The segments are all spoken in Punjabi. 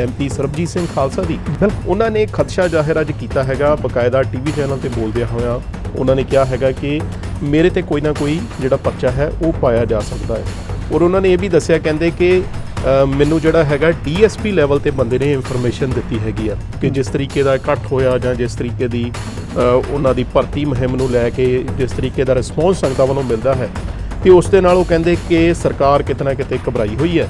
ਐਮਪੀ ਸਰਬਜੀਤ ਸਿੰਘ ਖਾਲਸਾ ਦੀ। ਉਹਨਾਂ ਨੇ ਖਦਸ਼ਾ ਜ਼ਾਹਿਰ ਅੱਜ ਕੀਤਾ ਹੈਗਾ ਬਕਾਇਦਾ ਟੀਵੀ ਚੈਨਲ ਤੇ ਬੋਲਦਿਆਂ ਹੋਇਆਂ। ਉਹਨਾਂ ਨੇ ਕਿਹਾ ਹੈਗਾ ਕਿ ਮੇਰੇ ਤੇ ਕੋਈ ਨਾ ਕੋਈ ਜਿਹੜਾ ਪਰਚਾ ਹੈ ਉਹ ਪਾਇਆ ਜਾ ਸਕਦਾ ਹੈ। ਔਰ ਉਹਨਾਂ ਨੇ ਇਹ ਵੀ ਦੱਸਿਆ ਕਹਿੰਦੇ ਕਿ ਮੈਨੂੰ ਜਿਹੜਾ ਹੈਗਾ ਡੀਐਸਪੀ ਲੈਵਲ ਤੇ ਬੰਦੇ ਨੇ ਇਨਫੋਰਮੇਸ਼ਨ ਦਿੱਤੀ ਹੈਗੀ ਆ ਕਿ ਜਿਸ ਤਰੀਕੇ ਦਾ ਇਕੱਠ ਹੋਇਆ ਜਾਂ ਜਿਸ ਤਰੀਕੇ ਦੀ ਉਹਨਾਂ ਦੀ ਭਰਤੀ ਮੁਹਿੰਮ ਨੂੰ ਲੈ ਕੇ ਜਿਸ ਤਰੀਕੇ ਦਾ ਰਿਸਪੌਂਸ ਸੰਗਤਾਂ ਵੱਲੋਂ ਮਿਲਦਾ ਹੈ। ਤੇ ਉਸ ਦੇ ਨਾਲ ਉਹ ਕਹਿੰਦੇ ਕਿ ਸਰਕਾਰ ਕਿਤੇ ਨਾ ਕਿਤੇ ਘਬਰਾਈ ਹੋਈ ਹੈ।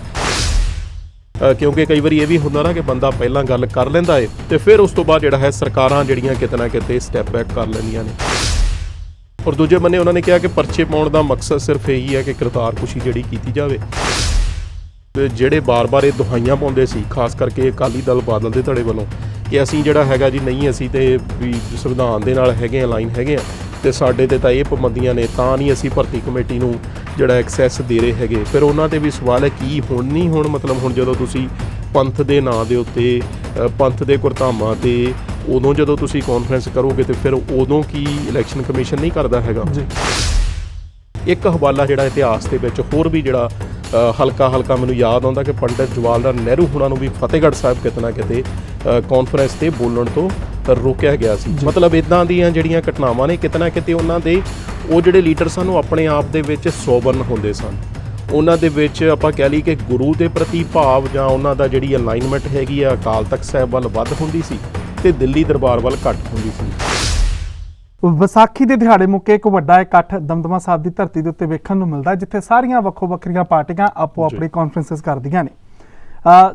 ਕਿਉਂਕਿ ਕਈ ਵਾਰੀ ਇਹ ਵੀ ਹੁੰਦਾ ਨਾ ਕਿ ਬੰਦਾ ਪਹਿਲਾਂ ਗੱਲ ਕਰ ਲੈਂਦਾ ਏ ਤੇ ਫਿਰ ਉਸ ਤੋਂ ਬਾਅਦ ਜਿਹੜਾ ਹੈ ਸਰਕਾਰਾਂ ਜਿਹੜੀਆਂ ਕਿਤੇ ਨਾ ਕਿਤੇ ਸਟੈਪ ਬੈਕ ਕਰ ਲੈਂਦੀਆਂ ਨੇ। ਔਰ ਦੂਜੇ ਬੰਨੇ ਉਹਨਾਂ ਨੇ ਕਿਹਾ ਕਿ ਪਰਚੇ ਪਾਉਣ ਦਾ ਮਕਸਦ ਸਿਰਫ ਇਹੀ ਹੈ ਕਿ ਕਰਤਾਰ ਕੁਸ਼ੀ ਜਿਹੜੀ ਕੀਤੀ ਜਾਵੇ। ਤੇ ਜਿਹੜੇ ਬਾਰ-ਬਾਰ ਇਹ ਦੁਹਾਈਆਂ ਪਾਉਂਦੇ ਸੀ, ਖਾਸ ਕਰਕੇ ਅਕਾਲੀ ਦਲ ਬਾਦਲ ਦੇ ਧੜੇ ਵੱਲੋਂ ਕਿ ਅਸੀਂ ਜਿਹੜਾ ਹੈਗਾ ਜੀ ਨਹੀਂ, ਅਸੀਂ ਤੇ ਵੀ ਸੰਵਿਧਾਨ ਦੇ ਨਾਲ ਹੈਗੇ ਆ, ਲਾਈਨ ਹੈਗੇ ਆ ਤੇ ਸਾਡੇ ਤੇ ਤਾਂ ਇਹ ਪਾਬੰਦੀਆਂ ਨੇ ਤਾਂ ਨਹੀਂ ਅਸੀਂ ਭਰਤੀ ਕਮੇਟੀ ਨੂੰ ਜਿਹੜਾ ਐਕਸੈਸ ਦੇ ਰਹੇ ਹੈਗੇ। ਫਿਰ ਉਹਨਾਂ ਤੇ ਵੀ ਸਵਾਲ ਹੈ ਕੀ ਹੁਣ ਨਹੀਂ ਹੁਣ? ਮਤਲਬ ਹੁਣ ਜਦੋਂ ਤੁਸੀਂ ਪੰਥ ਦੇ ਨਾਂ ਦੇ ਉੱਤੇ ਪੰਥ ਦੇ ਗੁਰਧਾਮਾਂ ਤੇ ਉਦੋਂ ਜਦੋਂ ਤੁਸੀਂ ਕਾਨਫਰੰਸ ਕਰੋਗੇ ਤੇ ਫਿਰ ਉਦੋਂ ਕੀ ਇਲੈਕਸ਼ਨ ਕਮਿਸ਼ਨ ਨਹੀਂ ਕਰਦਾ ਹੈਗਾ? ਜੀ। ਇੱਕ ਹਵਾਲਾ ਜਿਹੜਾ ਇਤਿਹਾਸ ਦੇ ਵਿੱਚ ਹੋਰ ਵੀ ਜਿਹੜਾ ਹਲਕਾ ਹਲਕਾ ਮੈਨੂੰ ਯਾਦ ਆਉਂਦਾ ਕਿ ਪੰਡਿਤ ਜਵਾਹਰ ਲਾਲ ਨਹਿਰੂ ਹੁਣਾਂ ਨੂੰ ਵੀ ਫਤਿਹਗੜ੍ਹ ਸਾਹਿਬ ਕਿਤੇ ਨਾ ਕਿਤੇ ਕਾਨਫਰੰਸ ਤੇ ਬੋਲਣ ਤੋਂ ਰੋਕਿਆ ਗਿਆ ਸੀ। ਮਤਲਬ ਇਦਾਂ ਦੀਆਂ ਜਿਹੜੀਆਂ ਘਟਨਾਵਾਂ ਨੇ ਕਿਤੇ ਨਾ ਕਿਤੇ ਉਹਨਾਂ ਦੇ ਉਹ ਜਿਹੜੇ ਲੀਡਰ ਸਨ ਉਹ ਆਪਣੇ ਆਪ ਦੇ ਵਿੱਚ ਸੋਬਰਨ ਹੁੰਦੇ ਸਨ। ਉਹਨਾਂ ਦੇ ਵਿੱਚ ਆਪਾਂ ਕਹਿ ਲਈ ਕਿ ਗੁਰੂ ਦੇ ਪ੍ਰਤੀ ਭਾਵ ਜਾਂ ਉਹਨਾਂ ਦਾ ਜਿਹੜੀ ਅਲਾਈਨਮੈਂਟ ਹੈਗੀ ਆ ਅਕਾਲ ਤਖਤ ਸਾਹਿਬ ਵੱਲ ਵੱਧ ਹੁੰਦੀ ਸੀ ਤੇ ਦਿੱਲੀ ਦਰਬਾਰ ਵੱਲ ਘੱਟ ਹੁੰਦੀ ਸੀ। ਵਿਸਾਖੀ ਦੇ ਦਿਹਾੜੇ ਮੌਕੇ ਇੱਕ ਵੱਡਾ ਇਕੱਠ ਦਮਦਮਾ ਸਾਹਿਬ ਦੀ ਧਰਤੀ ਦੇ ਉੱਤੇ ਵੇਖਣ ਨੂੰ ਮਿਲਦਾ ਜਿੱਥੇ ਸਾਰੀਆਂ ਵੱਖੋ ਵੱਖਰੀਆਂ ਪਾਰਟੀਆਂ ਆਪੋ ਆਪਣੀ ਕਾਨਫਰੰਸਸ ਕਰਦੀਆਂ ਨੇ।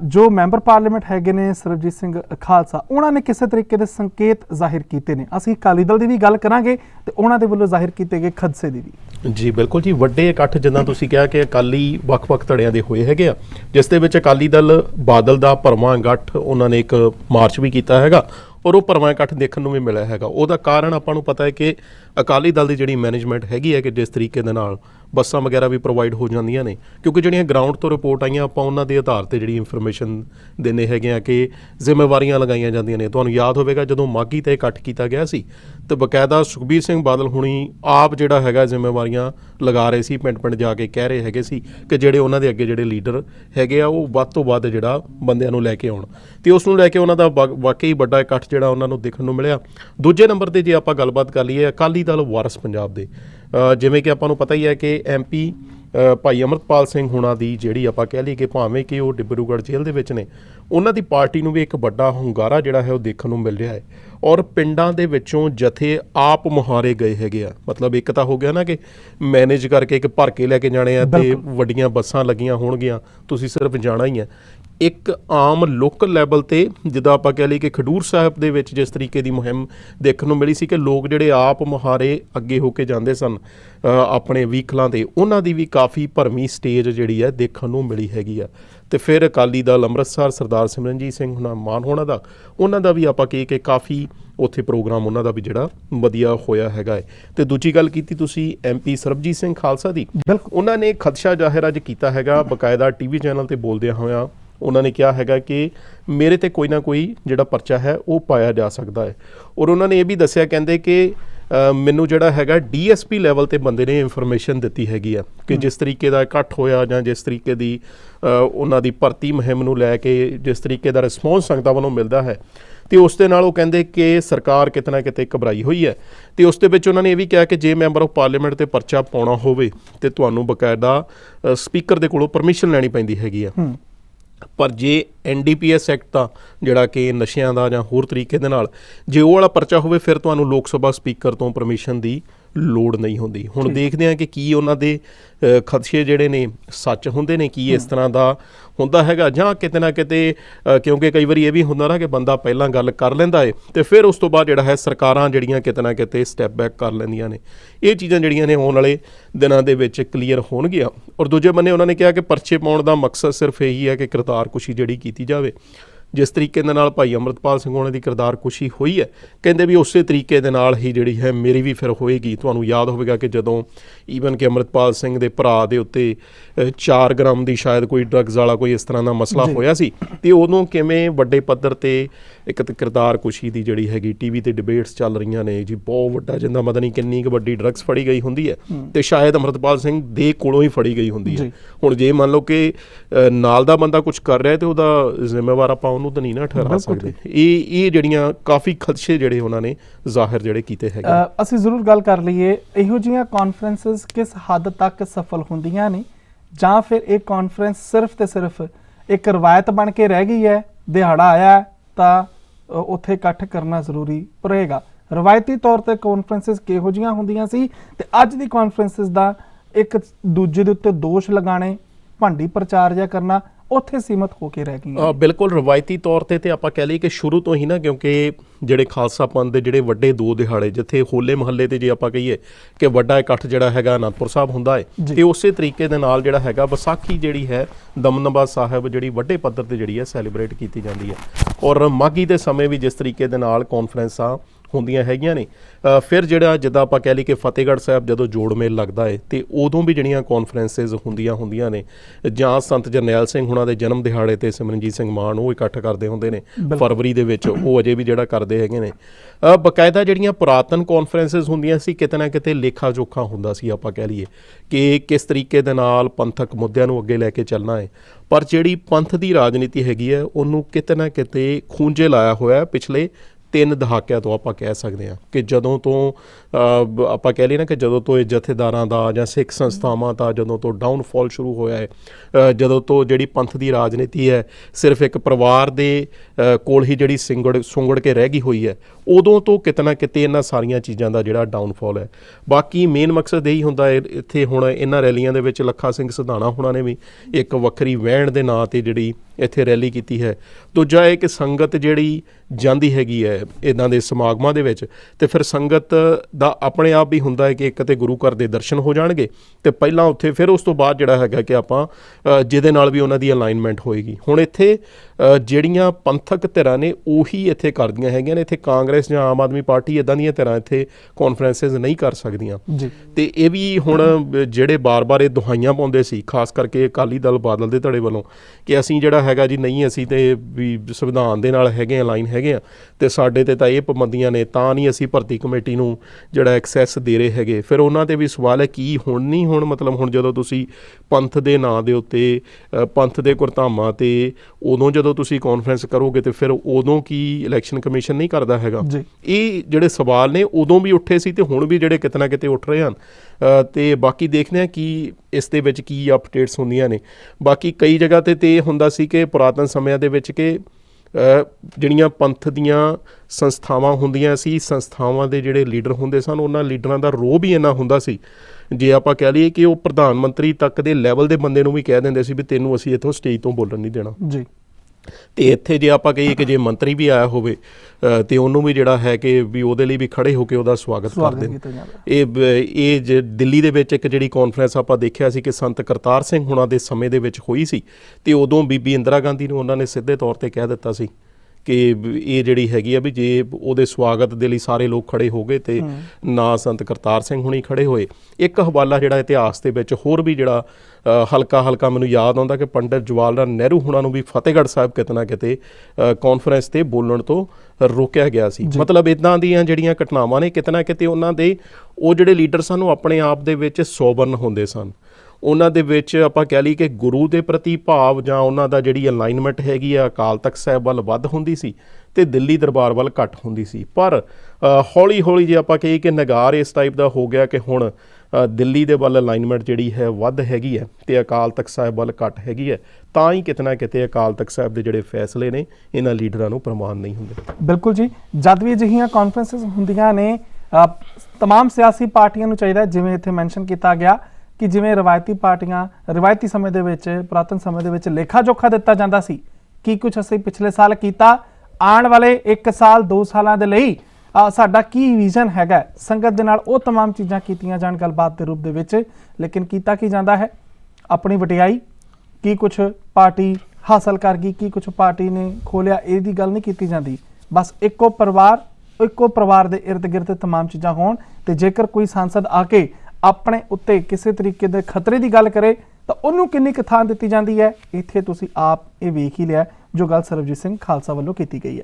ਜੋ ਮੈਂਬਰ ਪਾਰਲੀਮੈਂਟ ਹੈਗੇ ਨੇ ਸਰਬਜੀਤ ਸਿੰਘ ਖਾਲਸਾ ਉਹਨਾਂ ਨੇ ਕਿਸੇ ਤਰੀਕੇ ਦੇ ਸੰਕੇਤ ਜ਼ਾਹਿਰ ਕੀਤੇ ਨੇ। ਅਸੀਂ ਅਕਾਲੀ ਦਲ ਦੀ ਵੀ ਗੱਲ ਕਰਾਂਗੇ ਤੇ ਉਹਨਾਂ ਦੇ ਵੱਲੋਂ ਜ਼ਾਹਿਰ ਕੀਤੇ ਗਏ ਖਦਸੇ ਦੀ ਵੀ। ਜੀ ਬਿਲਕੁਲ ਜੀ। ਵੱਡੇ ਇਕੱਠ ਜਿੱਦਾਂ ਤੁਸੀਂ ਕਿਹਾ ਕਿ ਅਕਾਲੀ ਵੱਖ-ਵੱਖ ਧੜਿਆਂ ਦੇ ਹੋਏ ਹੈਗੇ ਆ ਜਿਸ ਦੇ ਵਿੱਚ ਅਕਾਲੀ ਦਲ ਬਾਦਲ ਦਾ ਭਰਵਾਂ ਇਕੱਠ ਉਹਨਾਂ ਨੇ ਇੱਕ ਮਾਰਚ ਵੀ ਕੀਤਾ ਹੈਗਾ। ਔਰ ਉਹ ਭਰਵਾਂ ਇਕੱਠ ਦੇਖਣ ਨੂੰ ਵੀ ਮਿਲਿਆ ਹੈਗਾ। ਉਹਦਾ ਕਾਰਨ ਆਪਾਂ ਨੂੰ ਪਤਾ ਹੈ ਕਿ ਅਕਾਲੀ ਦਲ ਦੀ ਜਿਹੜੀ ਮੈਨੇਜਮੈਂਟ ਹੈਗੀ ਹੈ ਕਿ ਜਿਸ ਤਰੀਕੇ ਦੇ ਨਾਲ ਬੱਸਾਂ ਵਗੈਰਾ ਵੀ ਪ੍ਰੋਵਾਈਡ ਹੋ ਜਾਂਦੀਆਂ ਨੇ, ਕਿਉਂਕਿ ਜਿਹੜੀਆਂ ਗਰਾਊਂਡ ਤੋਂ ਰਿਪੋਰਟ ਆਈਆਂ, ਆਪਾਂ ਉਹਨਾਂ ਦੇ ਆਧਾਰ ਤੇ ਜਿਹੜੀ ਇਨਫੋਰਮੇਸ਼ਨ ਦਿੰਦੇ ਹੈਗੇ ਆ ਕਿ ਜ਼ਿੰਮੇਵਾਰੀਆਂ ਲਗਾਈਆਂ ਜਾਂਦੀਆਂ ਨੇ। ਤੁਹਾਨੂੰ ਯਾਦ ਹੋਵੇਗਾ ਜਦੋਂ ਮਾਗੀ ਤੇ ਇਕੱਠ ਕੀਤਾ ਗਿਆ ਸੀ, ਤੇ ਬਕਾਇਦਾ ਸੁਖਬੀਰ ਸਿੰਘ ਬਾਦਲ ਹੁਣੀ ਆਪ ਜਿਹੜਾ ਹੈਗਾ ਜ਼ਿੰਮੇਵਾਰੀਆਂ ਲਗਾ ਰਹੇ ਸੀ ਪਿੰਡ ਪਿੰਡ ਜਾ ਕੇ ਕਹਿ ਰਹੇ ਹੈਗੇ ਸੀ ਕਿ ਜਿਹੜੇ ਉਹਨਾਂ ਦੇ ਅੱਗੇ ਜਿਹੜੇ ਲੀਡਰ ਹੈਗੇ ਆ, ਉਹ ਵੱਧ ਤੋਂ ਵੱਧ ਜਿਹੜਾ ਬੰਦਿਆਂ ਨੂੰ ਲੈ ਕੇ ਆਉਣ। ਤੇ ਉਸ ਨੂੰ ਲੈ ਕੇ ਉਹਨਾਂ ਦਾ ਵਾ- ਵਾਕਈ ਵੱਡਾ ਇਕੱਠ ਜਿਹੜਾ ਉਹਨਾਂ ਨੂੰ ਦੇਖਣ ਨੂੰ ਮਿਲਿਆ। ਦੂਜੇ ਨੰਬਰ ਤੇ ਜੇ ਆਪਾਂ ਗੱਲਬਾਤ ਕਰ ਲਈਏ, ਅਕਾਲੀ ਦਲ ਵਾਰਸ ਪੰਜਾਬ ਦੇ। ਅ, ਜਿਵੇਂ ਕਿ ਆਪਾਂ ਨੂੰ ਪਤਾ ਹੀ ਹੈ ਕਿ ਐਮਪੀ ਅ, ਭਾਈ ਅਮਰਤਪਾਲ ਸਿੰਘ ਹੁਣਾਂ ਦੀ ਜਿਹੜੀ ਆਪਾਂ ਕਹਿ ਲਈਏ ਕਿ ਭਾਵੇਂ ਕਿ ਉਹ ਡਿਬਰੂਗੜ੍ਹ ਜੇਲ੍ਹ ਦੇ ਵਿੱਚ ਨੇ ਉਹਨਾਂ ਦੀ ਪਾਰਟੀ ਨੂੰ ਵੀ ਇੱਕ ਵੱਡਾ ਹੁੰਗਾਰਾ ਜਿਹੜਾ ਹੈ ਉਹ ਦੇਖਣ ਨੂੰ ਮਿਲ ਰਿਹਾ ਹੈ। ਔਰ ਪਿੰਡਾਂ ਦੇ ਵਿੱਚੋਂ ਜਥੇ ਆਪ ਮੁਹਾਰੇ ਗਏ ਹੈਗੇ ਆ। ਮਤਲਬ ਇੱਕ ਤਾਂ ਹੋ ਗਿਆ ਨਾ ਕਿ ਮੈਨੇਜ ਕਰਕੇ ਇੱਕ ਭਰ ਕੇ ਲੈ ਕੇ ਜਾਣੇ ਆ ਤੇ ਵੱਡੀਆਂ ਬੱਸਾਂ ਲੱਗੀਆਂ ਹੋਣਗੀਆਂ ਤੁਸੀਂ ਸਿਰਫ ਜਾਣਾ ਹੀ ਹੈ ਇੱਕ ਆਮ ਲੋਕਲ ਲੈਵਲ ਤੇ ਜਿੱਦਾਂ ਆਪਾਂ ਕਹਿ ਲਈ ਕਿ ਖਡੂਰ ਸਾਹਿਬ ਦੇ ਵਿੱਚ ਜਿਸ ਤਰੀਕੇ ਦੀ ਮੁਹਿੰਮ ਦੇਖਣ ਨੂੰ ਮਿਲੀ ਸੀ ਕਿ ਲੋਕ ਜਿਹੜੇ ਆਪ ਮੁਹਾਰੇ ਅੱਗੇ ਹੋ ਕੇ ਜਾਂਦੇ ਸਨ ਆਪਣੇ ਵਹੀਕਲਾਂ ਤੇ ਉਹਨਾਂ ਦੀ ਵੀ ਕਾਫੀ ਭਰਮੀ ਸਟੇਜ ਜਿਹੜੀ ਹੈ ਦੇਖਣ ਨੂੰ ਮਿਲੀ ਹੈਗੀ ਆ। ਤੇ ਫਿਰ ਅਕਾਲੀ ਦਲ ਅੰਮ੍ਰਿਤਸਰ ਸਰਦਾਰ ਸਿਮਰਨਜੀਤ ਸਿੰਘ ਹੁਣਾਂ ਮਾਨ ਹੋਣਾ ਦਾ ਉਹਨਾਂ ਦਾ ਵੀ ਆਪਾਂ ਕਹੀ ਕਿ ਕਾਫੀ ਉੱਥੇ ਪ੍ਰੋਗਰਾਮ ਉਹਨਾਂ ਦਾ ਵੀ ਜਿਹੜਾ ਵਧੀਆ ਹੋਇਆ ਹੈਗਾ ਹੈ। ਤੇ ਦੂਜੀ ਗੱਲ ਕੀਤੀ ਤੁਸੀਂ ਐਮਪੀ ਸਰਬਜੀਤ ਸਿੰਘ ਖਾਲਸਾ ਦੀ। ਉਹਨਾਂ ਨੇ ਖਦਸ਼ਾ ਜ਼ਾਹਿਰ ਅੱਜ ਕੀਤਾ ਹੈਗਾ ਬਕਾਇਦਾ ਟੀਵੀ ਚੈਨਲ ਤੇ ਬੋਲਦਿਆਂ ਹੋਇਆਂ ਉਹਨਾਂ ਨੇ ਕਿਹਾ ਹੈਗਾ ਕਿ ਮੇਰੇ ਤੇ ਕੋਈ ਨਾ ਕੋਈ ਜਿਹੜਾ ਪਰਚਾ ਹੈ ਉਹ ਪਾਇਆ ਜਾ ਸਕਦਾ ਹੈ। ਔਰ ਉਹਨਾਂ ਨੇ ਇਹ ਵੀ ਦੱਸਿਆ ਕਹਿੰਦੇ ਕਿ ਮੈਨੂੰ ਜਿਹੜਾ ਹੈਗਾ ਡੀਐਸਪੀ ਲੈਵਲ ਤੇ ਬੰਦੇ ਨੇ ਇਨਫੋਰਮੇਸ਼ਨ ਦਿੱਤੀ ਹੈਗੀ ਆ ਕਿ ਜਿਸ ਤਰੀਕੇ ਦਾ ਇਕੱਠ ਹੋਇਆ ਜਾਂ ਜਿਸ ਤਰੀਕੇ ਦੀ ਉਹਨਾਂ ਦੀ ਭਰਤੀ ਮੁਹਿੰਮ ਨੂੰ ਲੈ ਕੇ ਜਿਸ ਤਰੀਕੇ ਦਾ ਰਿਸਪੌਂਸ ਸੰਗਤਾਂ ਵੱਲੋਂ ਮਿਲਦਾ ਹੈ ਤੇ ਉਸ ਦੇ ਨਾਲ ਉਹ ਕਹਿੰਦੇ ਕਿ ਸਰਕਾਰ ਕਿਤੇ ਨਾ ਕਿਤੇ ਘਬਰਾਈ ਹੋਈ ਹੈ ਤੇ ਉਸ ਦੇ ਵਿੱਚ ਉਹਨਾਂ ਨੇ ਇਹ ਵੀ ਕਿਹਾ ਕਿ ਜੇ ਮੈਂਬਰ ਆਫ ਪਾਰਲੀਮੈਂਟ ਤੇ ਪਰਚਾ ਪਾਉਣਾ ਹੋਵੇ ਤੇ ਤੁਹਾਨੂੰ ਬਕਾਇਦਾ ਸਪੀਕਰ ਦੇ ਕੋਲੋਂ ਪਰਮਿਸ਼ਨ ਲੈਣੀ ਪੈਂਦੀ ਹੈਗੀ ਆ। ਹੂੰ। ਪਰ ਜੇ ਐਨਡੀਪੀਐਸ ਐਕਟ ਦਾ ਜਿਹੜਾ ਕਿ ਨਸ਼ਿਆਂ ਦਾ ਜਾਂ ਹੋਰ ਤਰੀਕੇ ਦੇ ਨਾਲ ਜੇ ਉਹ ਵਾਲਾ ਪਰਚਾ ਹੋਵੇ, ਫਿਰ ਤੁਹਾਨੂੰ ਲੋਕ ਸਭਾ ਸਪੀਕਰ ਤੋਂ ਪਰਮਿਸ਼ਨ ਦੀ ਲੋੜ ਨਹੀਂ ਹੁੰਦੀ। ਹੁਣ ਦੇਖਦੇ ਹਾਂ ਕਿ ਕੀ ਉਹਨਾਂ ਦੇ ਖਦਸ਼ੇ ਜਿਹੜੇ ਨੇ ਸੱਚ ਹੁੰਦੇ ਨੇ ਕੀ ਇਸ ਤਰ੍ਹਾਂ ਦਾ ਹੁੰਦਾ ਹੈਗਾ ਜਾਂ ਕਿਤੇ ਨਾ ਕਿਤੇ ਕਿਉਂਕਿ ਕਈ ਵਾਰੀ ਇਹ ਵੀ ਹੁੰਦਾ ਨਾ ਕਿ ਬੰਦਾ ਪਹਿਲਾਂ ਗੱਲ ਕਰ ਲੈਂਦਾ ਏ ਤੇ ਫਿਰ ਉਸ ਤੋਂ ਬਾਅਦ ਜਿਹੜਾ ਹੈ ਸਰਕਾਰਾਂ ਜਿਹੜੀਆਂ ਕਿਤੇ ਨਾ ਕਿਤੇ ਸਟੈਪ ਬੈਕ ਕਰ ਲੈਂਦੀਆਂ ਨੇ। ਇਹ ਚੀਜ਼ਾਂ ਜਿਹੜੀਆਂ ਨੇ ਆਉਣ ਵਾਲੇ ਦਿਨਾਂ ਦੇ ਵਿੱਚ ਕਲੀਅਰ ਹੋਣਗੀਆਂ। ਔਰ ਦੂਜੇ ਬੰਨੇ ਉਹਨਾਂ ਨੇ ਕਿਹਾ ਕਿ ਪਰਚੇ ਪਾਉਣ ਦਾ ਮਕਸਦ ਸਿਰਫ ਇਹੀ ਹੈ ਕਿ ਕਰਤਾਰ ਕੁਸ਼ੀ ਜਿਹੜੀ ਕੀਤੀ ਜਾਵੇ। ਜਿਸ ਤਰੀਕੇ ਦੇ ਨਾਲ ਭਾਈ ਅਮਰਤਪਾਲ ਸਿੰਘ ਉਹਨਾਂ ਦੀ ਕਿਰਦਾਰ ਕੁਸ਼ੀ ਹੋਈ ਹੈ ਕਹਿੰਦੇ ਵੀ ਉਸੇ ਤਰੀਕੇ ਦੇ ਨਾਲ ਹੀ ਜਿਹੜੀ ਹੈ ਮੇਰੀ ਵੀ ਫਿਰ ਹੋਏਗੀ ਤੁਹਾਨੂੰ ਯਾਦ ਹੋਵੇਗਾ ਕਿ ਜਦੋਂ ਈਵਨ ਕਿ ਅਮਰਤਪਾਲ ਸਿੰਘ ਦੇ ਭਰਾ ਦੇ ਉੱਤੇ 4 ਗ੍ਰਾਮ ਦੀ ਸ਼ਾਇਦ ਕੋਈ ਡਰੱਗਸ ਵਾਲਾ ਕੋਈ ਇਸ ਤਰ੍ਹਾਂ ਦਾ ਮਸਲਾ। ਹੋਇਆ ਸੀ ਤੇ ਉਦੋਂ ਕਿਵੇਂ ਵੱਡੇ ਪੱਧਰ ਤੇ ਇੱਕ ਕਿਰਦਾਰ ਕੁਸ਼ੀ ਦੀ ਜਿਹੜੀ ਹੈਗੀ ਟੀਵੀ ਤੇ ਡਿਬੇਟਸ ਚੱਲ ਰਹੀਆਂ ਨੇ ਜੀ ਬਹੁਤ ਵੱਡਾ ਜਿੰਦਾ ਮਦਨੀ ਕਿੰਨੀ ਕੁ ਵੱਡੀ ਡਰੱਗਸ ਫੜੀ ਗਈ ਹੁੰਦੀ ਹੈ ਤੇ ਸ਼ਾਇਦ ਅਮਰਤਪਾਲ ਸਿੰਘ ਦੇ ਕੋਲੋਂ ਹੀ ਫੜੀ ਗਈ ਹੁੰਦੀ ਹੈ। ਹੁਣ ਜੇ ਮੰਨ ਲਓ ਕਿ ਨਾਲ ਦਾ ਬੰਦਾ ਕੁਝ ਕਰ ਰਿਹਾ ਤੇ ਉਹਦਾ ਜ਼ਿੰਮੇਵਾਰ ਆਪਾਂ ਉਹਨੂੰ ਤਾਂ ਨਹੀਂ ਨਾ ਠਹਿਰਾ ਸਕਦੇ। ਇਹ ਇਹ ਜਿਹੜੀਆਂ ਕਾਫੀ ਖਦਸ਼ੇ ਜਿਹੜੇ ਉਹਨਾਂ ਨੇ ਜ਼ਾਹਿਰ ਜਿਹੜੇ ਕੀਤੇ ਹੈਗੇ। ਅਸੀਂ ਜ਼ਰੂਰ ਗੱਲ ਕਰ ਲਈਏ ਇਹੋ ਜਿਹੀਆਂ ਕਾਨਫਰੰਸਸ ਕਿਸ ਹੱਦ ਤੱਕ ਸਫਲ ਹੁੰਦੀਆਂ ਨੇ? ਜਾਂ ਫਿਰ ਇਹ ਕਾਨਫਰੰਸ ਸਿਰਫ ਤੇ ਸਿਰਫ ਇੱਕ ਰਵਾਇਤ ਬਣ ਕੇ ਰਹਿ ਗਈ ਹੈ ਦਿਹਾੜਾ ਆਇਆ ਤਾਂ ਉੱਥੇ ਇਕੱਠ ਕਰਨਾ ਜ਼ਰੂਰੀ ਰਹੇਗਾ ਰਵਾਇਤੀ ਤੌਰ ਤੇ ਕਾਨਫਰੰਸਸ ਕਿਹੋ ਜਿਹੀਆਂ ਹੁੰਦੀਆਂ ਸੀ? ਤੇ ਅੱਜ ਦੀ ਕਾਨਫਰੰਸਸ ਦਾ ਇੱਕ ਦੂਜੇ ਦੇ ਉੱਤੇ ਦੋਸ਼ ਲਗਾਣੇ ਭੰਡੀ ਪ੍ਰਚਾਰ ਜਾਂ ਕਰਨਾ ਉੱਥੇ ਸੀਮਤ ਹੋ ਕੇ ਰਹਿ ਗਈਆਂ ਬਿਲਕੁਲ ਰਵਾਇਤੀ ਤੌਰ ਤੇ ਤੇ ਆਪਾਂ ਕਹਿ ਲਈਏ ਕਿ ਸ਼ੁਰੂ ਤੋਂ ਹੀ ਨਾ ਕਿਉਂਕਿ ਜਿਹੜੇ ਖਾਲਸਾ ਪੰਥ ਦੇ ਜਿਹੜੇ ਵੱਡੇ ਦੋ ਦਿਹਾੜੇ ਜਿੱਥੇ ਹੋਲੇ ਮਹੱਲੇ ਤੇ ਜੇ ਆਪਾਂ ਕਹੀਏ ਕਿ ਵੱਡਾ ਇਕੱਠ ਜਿਹੜਾ ਹੈਗਾ ਅਨੰਦਪੁਰ ਸਾਹਿਬ ਹੁੰਦਾ ਹੈ। ਤੇ ਉਸੇ ਤਰੀਕੇ ਦੇ ਨਾਲ ਜਿਹੜਾ ਹੈਗਾ ਵਿਸਾਖੀ ਜਿਹੜੀ ਹੈ ਦਮਨਬਾ ਸਾਹਿਬ ਜਿਹੜੀ ਵੱਡੇ ਪੱਧਰ ਤੇ ਜਿਹੜੀ ਹੈ ਸੈਲੀਬ੍ਰੇਟ ਕੀਤੀ ਜਾਂਦੀ ਹੈ ਔਰ ਮਾਗੀ ਦੇ ਸਮੇਂ ਵੀ ਜਿਸ ਤਰੀਕੇ ਦੇ ਨਾਲ ਕਾਨਫਰੰਸਾਂ ਹੁੰਦੀਆਂ ਹੈਗੀਆਂ ਨੇ। ਫਿਰ ਜਿਹੜਾ ਜਿੱਦਾਂ ਆਪਾਂ ਕਹਿ ਲਈ ਕਿ ਫਤਿਹਗੜ੍ਹ ਸਾਹਿਬ ਜਦੋਂ ਜੋੜ ਮੇਲ ਲੱਗਦਾ ਹੈ ਤੇ ਉਦੋਂ ਵੀ ਜਿਹੜੀਆਂ ਕਾਨਫਰੰਸਸ ਹੁੰਦੀਆਂ ਹੁੰਦੀਆਂ ਨੇ ਜਾਂ ਸੰਤ ਜਰਨੈਲ ਸਿੰਘ ਹੁਣਾਂ ਦੇ ਜਨਮ ਦਿਹਾੜੇ ਤੇ ਸਿਮਰਨਜੀਤ ਸਿੰਘ ਮਾਨ ਉਹ ਇਕੱਠ ਕਰਦੇ ਹੁੰਦੇ ਨੇ। ਫਰਵਰੀ ਦੇ ਵਿੱਚ ਉਹ ਅਜੇ ਵੀ ਜਿਹੜਾ ਕਰਦੇ ਹੈਗੇ ਨੇ। ਬਕਾਇਦਾ ਜਿਹੜੀਆਂ ਪੁਰਾਤਨ ਕਾਨਫਰੰਸਸ ਹੁੰਦੀਆਂ ਸੀ ਕਿਤੇ ਨਾ ਕਿਤੇ ਲੇਖਾ ਜੋਖਾ ਹੁੰਦਾ ਸੀ ਆਪਾਂ ਕਹਿ ਲਈਏ ਕਿ ਕਿਸ ਤਰੀਕੇ ਦੇ ਨਾਲ ਪੰਥਕ ਮੁੱਦਿਆਂ ਨੂੰ ਅੱਗੇ ਲੈ ਕੇ ਚੱਲਣਾ ਹੈ ਪਰ ਜਿਹੜੀ ਪੰਥ ਦੀ ਰਾਜਨੀਤੀ ਹੈਗੀ ਹੈ ਉਹਨੂੰ ਕਿਤੇ ਨਾ ਕਿਤੇ ਖੂੰਜੇ ਲਾਇਆ ਹੋਇਆ ਪਿਛਲੇ ਤਿੰਨ ਦਹਾਕਿਆਂ ਤੋਂ ਆਪਾਂ ਕਹਿ ਸਕਦੇ ਹਾਂ ਕਿ ਜਦੋਂ ਤੋਂ ਆਪਾਂ ਕਹਿ ਲਈ ਨਾ ਕਿ ਜਦੋਂ ਤੋਂ ਇਹ ਜਥੇਦਾਰਾਂ ਦਾ ਜਾਂ ਸਿੱਖ ਸੰਸਥਾਵਾਂ ਦਾ ਜਦੋਂ ਤੋਂ ਡਾਊਨਫਾਲ ਸ਼ੁਰੂ ਹੋਇਆ ਹੈ ਜਦੋਂ ਤੋਂ ਜਿਹੜੀ ਪੰਥ ਦੀ ਰਾਜਨੀਤੀ ਹੈ, ਸਿਰਫ ਇੱਕ ਪਰਿਵਾਰ ਦੇ ਕੋਲ ਹੀ ਜਿਹੜੀ ਸਿੰਗੜ ਸੁੰਗੜ ਕੇ ਰਹਿ ਗਈ ਹੋਈ ਹੈ, ਉਦੋਂ ਤੋਂ ਕਿਤੇ ਨਾ ਕਿਤੇ ਇਹਨਾਂ ਸਾਰੀਆਂ ਚੀਜ਼ਾਂ ਦਾ ਜਿਹੜਾ ਡਾਊਨਫਾਲ ਹੈ। ਬਾਕੀ ਮੇਨ ਮਕਸਦ ਇਹੀ ਹੁੰਦਾ ਹੈ, ਇੱਥੇ ਹੁਣ ਇਹਨਾਂ ਰੈਲੀਆਂ ਦੇ ਵਿੱਚ ਲੱਖਾ ਸਿੰਘ ਸਿਧਾਣਾ ਹੁਣਾਂ ਨੇ ਵੀ ਇੱਕ ਵੱਖਰੀ ਵਹਿਣ ਦੇ ਨਾਂ ਤੇ ਜਿਹੜੀ ਇੱਥੇ ਰੈਲੀ ਕੀਤੀ ਹੈ। ਦੂਜਾ ਇਹ ਕਿ ਸੰਗਤ ਜਿਹੜੀ ਜਾਂਦੀ ਹੈਗੀ ਹੈ ਇਦਾਂ ਦੇ ਸਮਾਗਮਾਂ ਦੇ ਵਿੱਚ, ਤੇ ਫਿਰ ਸੰਗਤ ਦਾ ਆਪਣੇ ਆਪ ਵੀ ਹੁੰਦਾ ਹੈ ਕਿ ਇੱਕ ਤੇ ਗੁਰੂ ਘਰ ਦੇ ਦਰਸ਼ਨ ਹੋ ਜਾਣਗੇ ਤੇ ਪਹਿਲਾਂ ਉੱਥੇ ਫਿਰ ਉਸ ਤੋਂ ਬਾਅਦ ਜਿਹੜਾ ਹੈਗਾ ਕਿ ਆਪਾਂ ਜਿਹਦੇ ਨਾਲ ਵੀ ਉਹਨਾਂ ਦੀ ਅਲਾਈਨਮੈਂਟ ਹੋਏਗੀ। ਹੁਣ ਇੱਥੇ ਜਿਹੜੀਆਂ ਪੰਥਕ ਧਿਰਾਂ ਨੇ ਉਹੀ ਇੱਥੇ ਕਰਦੀਆਂ ਹੈਗੀਆਂ ਨੇ। ਇੱਥੇ ਕਾਂਗਰਸ ਜਾਂ ਆਮ ਆਦਮੀ ਪਾਰਟੀ ਇਦਾਂ ਦੀਆਂ ਧਿਰਾਂ ਇੱਥੇ ਕਾਨਫਰੰਸਸ ਨਹੀਂ ਕਰ ਸਕਦੀਆਂ। ਤੇ ਇਹ ਵੀ ਹੁਣ ਜਿਹੜੇ ਬਾਰ-ਬਾਰ ਇਹ ਦੁਹਾਈਆਂ ਪਾਉਂਦੇ ਸੀ ਖਾਸ ਕਰਕੇ ਅਕਾਲੀ ਦਲ ਬਾਦਲ ਦੇ ਧੜੇ ਵੱਲੋਂ ਕਿ ਅਸੀਂ ਜਿਹੜਾ ਹੈਗਾ ਜੀ ਨਹੀਂ ਅਸੀਂ ਤੇ ਵੀ ਸੰਵਿਧਾਨ ਦੇ ਨਾਲ ਹੈਗੇ ਆ ਲਾਈਨ ਹੈਗੇ ਆ ਤੇ ਸਾਡੇ ਤੇ ਤਾਂ ਇਹ ਪਾਬੰਦੀਆਂ ਨੇ ਤਾਂ ਨਹੀਂ ਅਸੀਂ ਭਰਤੀ ਕਮੇਟੀ ਨੂੰ ਜਿਹੜਾ ਐਕਸੈਸ ਦੇ ਰਹੇ ਹੈਗੇ। ਫਿਰ ਉਹਨਾਂ ਤੇ ਵੀ ਸਵਾਲ ਹੈ ਕੀ ਹੁਣ ਨਹੀਂ ਹੁਣ? ਮਤਲਬ ਹੁਣ ਜਦੋਂ ਤੁਸੀਂ ਪੰਥ ਦੇ ਨਾਂ ਦੇ ਉੱਤੇ ਪੰਥ ਦੇ ਗੁਰਧਾਮਾਂ ਤੇ ਉਦੋਂ ਜਦੋਂ ਤੁਸੀਂ ਕਾਨਫਰੰਸ ਕਰੋਗੇ ਤੇ ਫਿਰ ਉਦੋਂ ਕੀ ਇਲੈਕਸ਼ਨ ਕਮਿਸ਼ਨ ਨਹੀਂ ਕਰਦਾ ਹੈਗਾ। ਇਹ ਜਿਹੜੇ ਸਵਾਲ ਨੇ ਉਦੋਂ ਵੀ ਉੱਠੇ ਸੀ ਤੇ ਹੁਣ ਵੀ ਜਿਹੜੇ ਕਿਤੇ ਨਾ ਕਿਤੇ ਉੱਠ ਰਹੇ ਹਨ। ਤੇ ਬਾਕੀ ਦੇਖਦੇ ਹਾਂ ਕਿ ਇਸ ਦੇ ਵਿੱਚ ਕੀ ਅਪਡੇਟਸ ਹੁੰਦੀਆਂ ਨੇ। ਬਾਕੀ ਕਈ ਜਗ੍ਹਾ ਤੇ ਤੇ ਹੁੰਦਾ ਸੀ ਕਿ ਪੁਰਾਤਨ ਸਮਿਆਂ ਦੇ ਵਿੱਚ ਕਿ ਜਿਹੜੀਆਂ ਪੰਥ ਦੀਆਂ ਸੰਸਥਾਵਾਂ ਹੁੰਦੀਆਂ ਸੀ ਸੰਸਥਾਵਾਂ ਦੇ ਜਿਹੜੇ ਲੀਡਰ ਹੁੰਦੇ ਸਨ ਉਹਨਾਂ ਲੀਡਰਾਂ ਦਾ ਰੋਹ ਵੀ ਇੰਨਾ ਹੁੰਦਾ ਸੀ। ਜੇ ਆਪਾਂ ਕਹਿ ਲਈਏ ਕਿ ਉਹ ਪ੍ਰਧਾਨ ਮੰਤਰੀ ਤੱਕ ਦੇ ਲੈਵਲ ਦੇ ਬੰਦੇ ਨੂੰ ਵੀ ਕਹਿ ਦਿੰਦੇ ਸੀ ਵੀ ਤੈਨੂੰ ਅਸੀਂ ਇੱਥੋਂ ਸਟੇਜ ਤੋਂ ਬੋਲਣ ਨਹੀਂ ਦੇਣਾ। ਜੀ। ਤੇ ਇੱਥੇ ਜੇ ਆਪਾਂ ਕਹੀਏ ਕਿ ਜੇ ਮੰਤਰੀ ਵੀ ਆਇਆ ਹੋਵੇ ਤੇ ਉਹਨੂੰ ਵੀ ਜਿਹੜਾ ਹੈ ਕਿ ਵੀ ਉਹਦੇ ਲਈ ਵੀ ਖੜੇ ਹੋ ਕੇ ਉਹਦਾ ਸਵਾਗਤ ਕਰਦੇ ਨੇ। ਇਹ ਇਹ ਜੇ ਦਿੱਲੀ ਦੇ ਵਿੱਚ ਇੱਕ ਜਿਹੜੀ ਕਾਨਫਰੰਸ ਆਪਾਂ ਦੇਖਿਆ ਸੀ ਕਿ ਸੰਤ ਕਰਤਾਰ ਸਿੰਘ ਹੁਣਾਂ ਦੇ ਸਮੇਂ ਦੇ ਵਿੱਚ ਹੋਈ ਸੀ ਤੇ ਉਦੋਂ ਬੀਬੀ ਇੰਦਰਾ ਗਾਂਧੀ ਨੂੰ ਉਹਨਾਂ ਨੇ ਸਿੱਧੇ ਤੌਰ ਤੇ ਕਹਿ ਦਿੱਤਾ ਸੀ ਕਿ ਇਹ ਜਿਹੜੀ ਹੈਗੀ ਆ ਵੀ ਜੇ ਉਹਦੇ ਸਵਾਗਤ ਦੇ ਲਈ ਸਾਰੇ ਲੋਕ ਖੜੇ ਹੋ ਗਏ ਤੇ ਨਾ ਸੰਤ ਕਰਤਾਰ ਸਿੰਘ ਹੁਣੀ ਖੜੇ ਹੋਏ। ਇੱਕ ਹਵਾਲਾ ਜਿਹੜਾ ਇਤਿਹਾਸ ਦੇ ਵਿੱਚ ਹੋਰ ਵੀ ਜਿਹੜਾ ਹਲਕਾ ਹਲਕਾ ਮੈਨੂੰ ਯਾਦ ਆਉਂਦਾ ਕਿ ਪੰਡਿਤ ਜਵਾਹਰ ਲਾਲ ਨਹਿਰੂ ਹੁਣਾਂ ਨੂੰ ਵੀ ਫਤਿਹਗੜ੍ਹ ਸਾਹਿਬ ਕਿਤੇ ਨਾ ਕਿਤੇ ਕਾਨਫਰੰਸ ਤੇ ਬੋਲਣ ਤੋਂ ਰੋਕਿਆ ਗਿਆ ਸੀ। ਮਤਲਬ ਇਦਾਂ ਦੀਆਂ ਜਿਹੜੀਆਂ ਘਟਨਾਵਾਂ ਨੇ ਕਿਤੇ ਨਾ ਕਿਤੇ ਉਹਨਾਂ ਦੇ ਉਹ ਜਿਹੜੇ ਲੀਡਰ ਸਨ ਉਹ ਆਪਣੇ ਆਪ ਦੇ ਵਿੱਚ ਸੋਬਰਨ ਹੁੰਦੇ ਸਨ। ਉਹਨਾਂ ਦੇ ਵਿੱਚ ਆਪਾਂ ਕਹਿ ਲਈ ਕਿ ਗੁਰੂ ਦੇ ਪ੍ਰਤੀ ਭਾਵ ਜਾਂ ਉਹਨਾਂ ਦਾ ਜਿਹੜੀ ਅਲਾਈਨਮੈਂਟ ਹੈਗੀ ਆ, ਅਕਾਲ ਤਖਤ ਸਾਹਿਬ ਵੱਲ ਵੱਧ ਹੁੰਦੀ ਸੀ ਤੇ ਦਿੱਲੀ ਦਰਬਾਰ ਵੱਲ ਘੱਟ ਹੁੰਦੀ ਸੀ। ਪਰ ਹੌਲੀ ਹੌਲੀ ਜੇ ਆਪਾਂ ਕਹੀਏ ਕਿ ਨਗਾਰ ਇਸ ਟਾਈਪ ਦਾ ਹੋ ਗਿਆ ਕਿ ਹੁਣ ਦਿੱਲੀ ਦੇ ਵੱਲ ਅਲਾਈਨਮੈਂਟ ਜਿਹੜੀ ਹੈ ਵੱਧ ਹੈਗੀ ਹੈ ਤੇ ਅਕਾਲ ਤਖਤ ਸਾਹਿਬ ਵੱਲ ਘੱਟ ਹੈਗੀ ਹੈ, ਤਾਂ ਹੀ ਕਿਤਨਾ ਕਿਤੇ ਅਕਾਲ ਤਖਤ ਸਾਹਿਬ ਦੇ ਜਿਹੜੇ ਫੈਸਲੇ ਨੇ, ਇਹਨਾਂ ਲੀਡਰਾਂ ਨੂੰ ਪ੍ਰਮਾਨ ਨਹੀਂ ਹੁੰਦੇ। ਬਿਲਕੁਲ ਜੀ। ਜਦ ਵੀ ਅਜਿਹੀਆਂ ਕਾਨਫਰੰਸਸ ਹੁੰਦੀਆਂ ਨੇ ਤਮਾਮ ਸਿਆਸੀ ਪਾਰਟੀਆਂ ਨੂੰ ਚਾਹੀਦਾ ਜਿਵੇਂ ਇੱਥੇ ਮੈਂਸ਼ਨ ਕੀਤਾ ਗਿਆ ਕਿ ਜਿਵੇਂ ਰਵਾਇਤੀ ਪਾਰਟੀਆਂ ਰਵਾਇਤੀ ਸਮੇਂ ਦੇ ਵਿੱਚ ਪੁਰਾਤਨ ਸਮੇਂ ਦੇ ਵਿੱਚ ਲੇਖਾ ਜੋਖਾ ਦਿੱਤਾ ਜਾਂਦਾ ਸੀ ਕੀ ਕੁਝ ਅਸੀਂ ਪਿਛਲੇ ਸਾਲ ਕੀਤਾ ਆਉਣ ਵਾਲੇ 1 ਸਾਲ 2 ਸਾਲਾਂ ਦੇ ਲਈ ਅ, ਸਾਡਾ ਕੀ ਵਿਜ਼ਨ ਹੈਗਾ ਹੈ? ਸੰਗਤ ਦੇ ਨਾਲ ਉਹ तमाम ਚੀਜ਼ਾਂ ਕੀਤੀਆਂ ਜਾਣ ਗੱਲਬਾਤ ਦੇ ਰੂਪ ਦੇ ਵਿੱਚ ਲੇਕਿਨ ਕੀਤਾ ਕੀ ਜਾਂਦਾ ਹੈ ਆਪਣੀ ਵਟਿਆਈ ਕੀ ਕੁਝ ਪਾਰਟੀ ਹਾਸਲ ਕਰ ਗਈ ਕੀ ਕੁਝ ਪਾਰਟੀ ਨੇ ਖੋਲਿਆ ਇਹਦੀ ਗੱਲ ਨਹੀਂ ਕੀਤੀ ਜਾਂਦੀ ਬਸ ਇੱਕੋ ਪਰਿਵਾਰ ਇੱਕੋ ਪਰਿਵਾਰ ਦੇ ਇਰਦ ਗਿਰਦ ਤਮਾਮ ਚੀਜ਼ਾਂ ਹੋਣ ਤੇ ਜੇਕਰ ਕੋਈ ਸੰਸਦ ਆ ਕੇ ਆਪਣੇ ਉੱਤੇ ਕਿਸੇ ਤਰੀਕੇ ਦੇ ਖਤਰੇ ਦੀ ਗੱਲ ਕਰੇ, ਤਾਂ ਉਹਨੂੰ ਕਿੰਨੀ ਕੁ ਥਾਂ ਦਿੱਤੀ ਜਾਂਦੀ ਹੈ? ਇੱਥੇ ਤੁਸੀਂ ਆਪ ਇਹ ਵੇਖ ਹੀ ਲਿਆ ਜੋ ਗੱਲ ਸਰਬਜੀਤ ਸਿੰਘ ਖਾਲਸਾ ਵੱਲੋਂ ਕੀਤੀ ਗਈ ਹੈ।